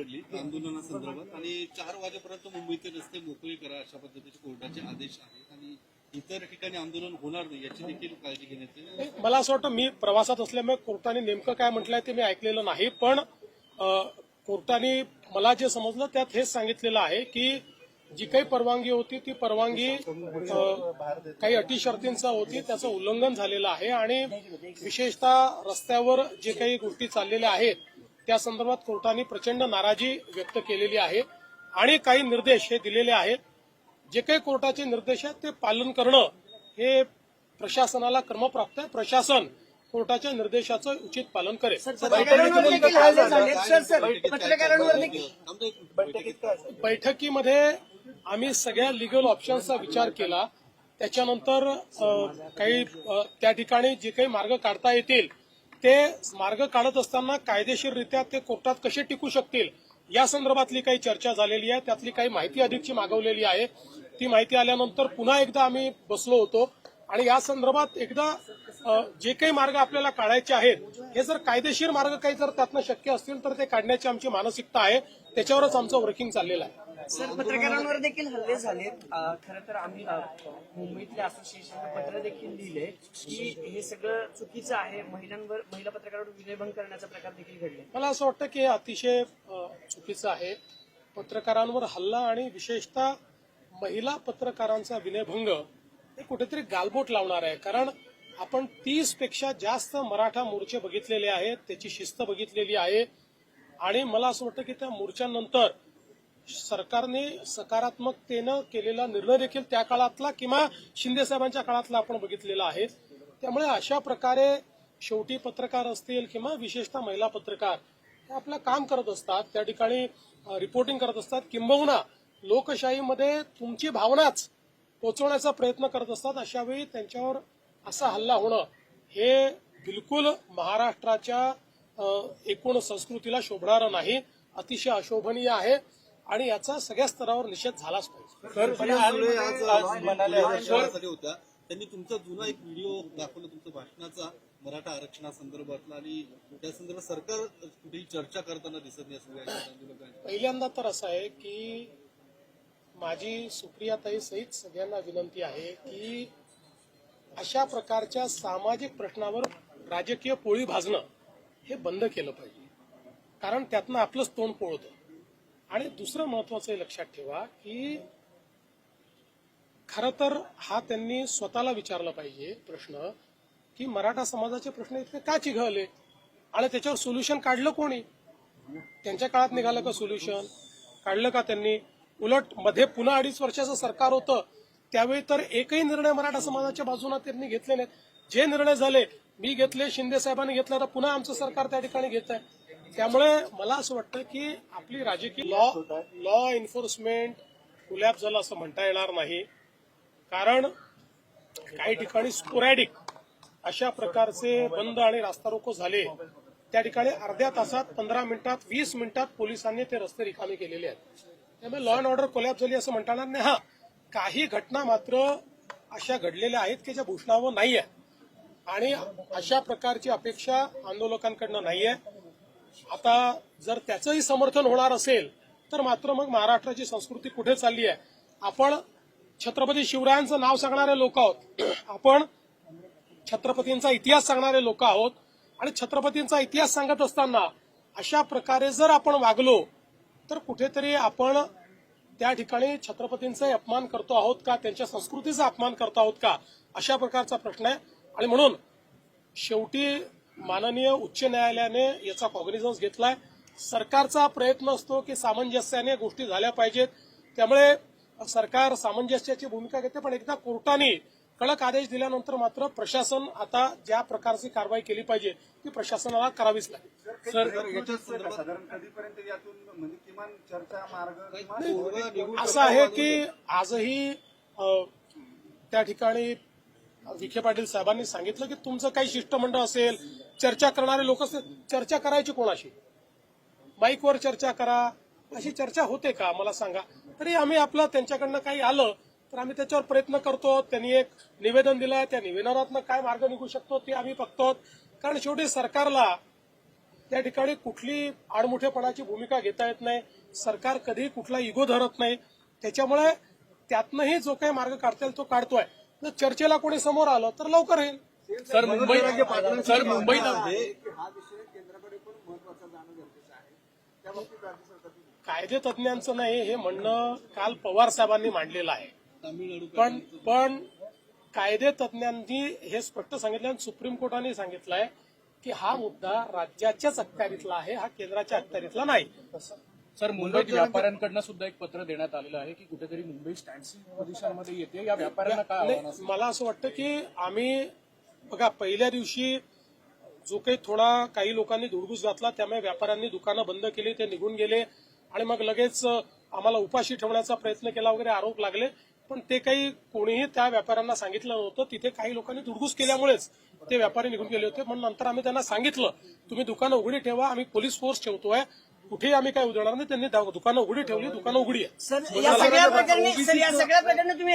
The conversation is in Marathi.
पडली. आंदोलनासंदर्भात. आणि चार वाजेपर्यंत मुंबईचे रस्ते मोकळे करा अशा पद्धतीचे कोर्टाचे आदेश आहेत. आणि इतर ठिकाणी आंदोलन होणार नाही याची देखील काळजी घेण्यात येईल मला असं वाटतं मी प्रवासात असल्यामुळे कोर्टाने नेमकं काय म्हटलंय ते मी ऐकलेलं नाही. पण कोर्टाने मला जे समजलं त्यात हेच सांगितलेलं आहे की जी काही परवानगी होती ती परवानगी काही अटी शर्तींचा होती त्याचं उल्लंघन झालेलं आहे. आणि विशेषतः रस्त्यावर जे काही गोष्टी चाललेल्या आहेत त्या संदर्भात कोर्टाने प्रचंड नाराजी व्यक्त केलेली आहे आणि काही निर्देश हे दिलेले आहेत. जे काही कोर्टाचे निर्देश आहेत ते पालन करणं हे प्रशासनाला क्रमप्राप्त आहे. प्रशासन कोर्टाच्या निर्देशाचं उचित पालन करेल. बैठकीमध्ये आम्ही सगळ्या लिगल ऑप्शन्सचा विचार केला. त्याच्यानंतर काही त्या ठिकाणी जे काही मार्ग काढता येतील ते मार्ग काढत असताना कायदेशीररित्या ते कोर्टात कसे टिकू शकतील या संदर्भातली काही चर्चा झालेली आहे. त्यातली काही माहिती अधिकची मागवलेली आहे. ती माहिती आल्यानंतर पुन्हा एकदा आम्ही बसलो होतो आणि या संदर्भात एकदा जे काही मार्ग आपल्याला काढायचे आहेत हे जर कायदेशीर मार्ग काही जर त्यातनं शक्य असतील तर ते काढण्याची आमची मानसिकता आहे. त्याच्यावरच आमचं वर्किंग चाललेलं आहे. सर पत्रकारांवर देखील हल्ले झालेत. खर खरं तर आम्ही मुंबईतल्या असोसिएशनला पत्र देखील लिहिले की हे सगळं चुकीचं आहे. महिलांवर महिला पत्रकारांवर विनयभंग करण्याचा प्रकार देखील घडले. मला असं वाटतं की हे अतिशय चुकीचं आहे. पत्रकारांवर हल्ला आणि विशेषतः महिला पत्रकारांचा विनयभंग हे कुठेतरी गालबोट लावणार आहे. कारण आपण तीसपेक्षा जास्त मराठा मोर्चे बघितलेले आहेत त्याची शिस्त बघितलेली आहे. आणि मला असं वाटतं की त्या मोर्चानंतर सरकारने सकारात्मकतेनं केलेला निर्णय देखील त्या काळातला किंवा शिंदे साहेबांच्या काळातला आपण बघितलेला आहे. त्यामुळे अशा प्रकारे शेवटी पत्रकार असतील किंवा विशेषतः महिला पत्रकार हे आपलं काम करत असतात. त्या ठिकाणी रिपोर्टिंग करत असतात. किंबहुना लोकशाहीमध्ये तुमची भावनाच पोचवण्याचा प्रयत्न करत असतात. अशा वेळी त्यांच्यावर असा हल्ला होणं हे बिलकुल महाराष्ट्राच्या एकूण संस्कृतीला शोभणारं नाही. अतिशय अशोभनीय आहे. आणि याचा सगळ्या स्तरावर निषेध झालाच पाहिजे. होत्या. त्यांनी तुमचा जुना एक व्हिडिओ दाखवला तुमच्या भाषणाचा मराठा आरक्षणासंदर्भातला आणि त्या संदर्भात सरकार कुठेही चर्चा करताना दिसत नाही पहिल्यांदा तर असं आहे की माझी सुप्रियाताई सहित सगळ्यांना विनंती आहे की अशा प्रकारच्या सामाजिक प्रश्नावर राजकीय पोळी भाजणं हे बंद केलं पाहिजे. कारण त्यातनं आपलंच तोंड पोळतं. आणि दुसरं महत्वाचं हे लक्षात ठेवा की खरं तर हा त्यांनी स्वतःला विचारला पाहिजे प्रश्न की मराठा समाजाचे प्रश्न इतके का चिघळले? आणि त्याच्यावर सोल्युशन काढलं कोणी? त्यांच्या काळात निघालं का सोल्युशन काढलं का त्यांनी? उलटमध्ये पुन्हा अडीच वर्षाचं सरकार होतं. त्यावेळी तर एकही निर्णय मराठा समाजाच्या बाजूने त्यांनी घेतले नाहीत. जे निर्णय झाले मी घेतले शिंदे साहेबांनी घेतले तर पुन्हा आमचं सरकार त्या ठिकाणी घेत आहे त्यामुळे मला असं वाटतं की आपली राजकीय लॉ लॉ एन्फोर्समेंट कुलॅप झालं असं म्हणता येणार नाही. कारण काही ठिकाणी स्पोरॅडिक अशा प्रकारचे बंद आणि रास्ता रोको झाले. त्या ठिकाणी अर्ध्या तासात पंधरा मिनिटात वीस मिनिटात पोलिसांनी ते रस्ते रिकामे केलेले आहेत. त्यामुळे लॉ अँड ऑर्डर कोलॅप झाली असं म्हणता येणार नाही. हा काही घटना मात्र अशा घडलेल्या आहेत की ज्या भूषणावं नाही आहे आणि अशा प्रकारची अपेक्षा आंदोलकांकडनं नाही आहे आता जर त्याचंही समर्थन होणार असेल तर मात्र मग महाराष्ट्राची संस्कृती कुठे चालली आहे? आपण छत्रपती शिवरायांचं नाव सांगणारे लोक आहोत. आपण छत्रपतींचा इतिहास सांगणारे लोक आहोत. आणि छत्रपतींचा इतिहास सांगत असताना अशा प्रकारे जर आपण वागलो तर कुठेतरी आपण त्या ठिकाणी छत्रपतींचा अपमान करतो आहोत का? त्यांच्या संस्कृतीचा अपमान करतो आहोत का? अशा प्रकारचा प्रश्न आहे. आणि म्हणून शेवटी माननीय उच्च न्यायालयाने याचा कॉग्निझन्स घेतलाय. सरकारचा प्रयत्न असतो की सामंजस्याने गोष्टी झाल्या पाहिजेत. त्यामुळे सरकार सामंजस्याची भूमिका घेते पण एकदा कोर्टाने कडक आदेश दिल्यानंतर मात्र प्रशासन आता ज्या प्रकारची कारवाई केली पाहिजे ती प्रशासनाला करावीच लागेल. सर याच्या संदर्भात साधारण कधीपर्यंत यातून म्हणजे असं आहे की आजही त्या ठिकाणी विखे पाटील साहेबांनी सांगितलं की तुमचं काही शिष्टमंडळ असेल चर्चा करणारे लोक चर्चा करायची कोणाशी? माईकवर चर्चा करा. अशी चर्चा होते का? मला सांगा. तरी आम्ही आपलं त्यांच्याकडनं काही आलं तर आम्ही त्याच्यावर प्रयत्न करतो. त्यांनी एक निवेदन दिलंय त्या निवेदनातनं काय मार्ग निघू शकतो ते आम्ही बघतो. कारण शेवटी सरकारला त्या ठिकाणी कुठली आडमुठेपणाची भूमिका घेता येत नाही. सरकार कधीही कुठला इगो धरत नाही. त्याच्यामुळे त्यातनंही जो काही मार्ग काढता येईल तो काढतोय. जर चर्चेला कोणी समोर आलं तर लवकर येईल. सर मुंबईत सर मुंबईत हा कायदे तज्ज्ञांचं नाही हे म्हणणं काल पवार साहेबांनी मांडलेलं आहे. तामिळनाडू पण पण कायदे तज्ज्ञांनी हे स्पष्ट सांगितलं आणि सुप्रीम कोर्टाने सांगितलंय की हा मुद्दा राज्याच्याच अखत्यारीतला आहे हा केंद्राच्या अखत्यारीतला नाही. सर मुंबईत व्यापाऱ्यांकडनं सुद्धा एक पत्र देण्यात आलेलं आहे की कुठेतरी मुंबई स्टँडस्टिल पोझिशनमध्ये येते. या व्यापाऱ्यांना काय आव्हान नाही, असेल मला असं वाटतं की आम्ही बघा पहिल्या दिवशी जो काही थोडा काही लोकांनी धुडगूस घातला त्यामुळे व्यापाऱ्यांनी दुकानं बंद केली ते निघून गेले आणि मग लगेच आम्हाला उपाशी ठेवण्याचा प्रयत्न केला वगैरे आरोप लागले. पण ते काही कोणीही त्या व्यापाऱ्यांना सांगितलं नव्हतं. तिथे काही लोकांनी धुडगूस केल्यामुळेच ते व्यापारी निघून गेले होते. म्हणून नंतर आम्ही त्यांना सांगितलं तुम्ही दुकानं उघडी ठेवा आम्ही पोलीस फोर्स ठेवतोय. कुठेही आम्ही काय उधळणार नाही त्यांनी दुकानं उघडी ठेवली दुकानं उघडी आहे. सर या सगळ्या प्रकरणी सर या सगळ्या प्रकरणी तुम्ही